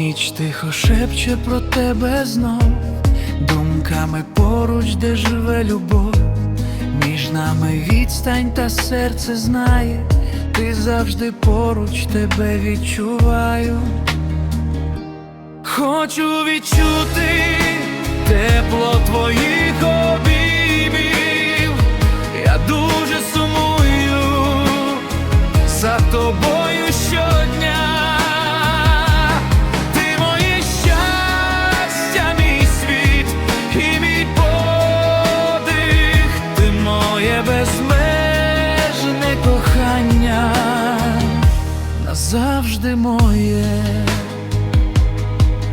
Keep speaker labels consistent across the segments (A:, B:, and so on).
A: Ніч тихо шепче про тебе знов, думками поруч, де живе любов, між нами відстань та серце знає, ти завжди поруч тебе відчуваю. Хочу відчути тепло твоїх обіймів, я дуже сумую за тобою кохання, назавжди моє.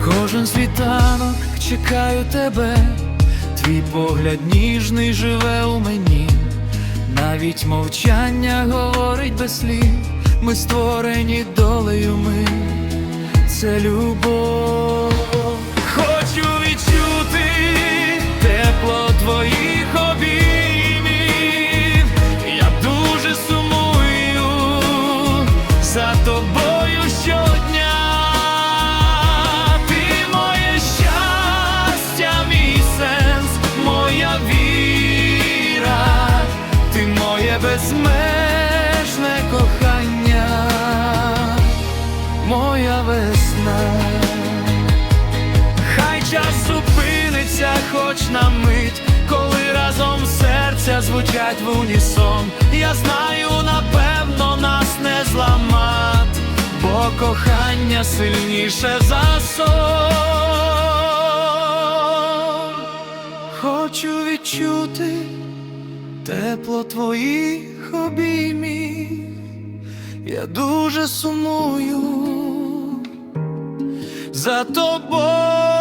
A: Кожен світанок чекаю тебе, твій погляд ніжний живе у мені, навіть мовчання говорить без слів, ми створені долею ми, це любов. Тобою щодня. Ти моє щастя, мій сенс, моя віра, ти моє безмежне кохання, моя весна. Хай час зупиниться хоч на мить, коли разом серця звучать в унісон. Я знаю, напевно, кохання сильніше за сон. Хочу відчути тепло твоїх обіймів, я дуже сумую за тобою.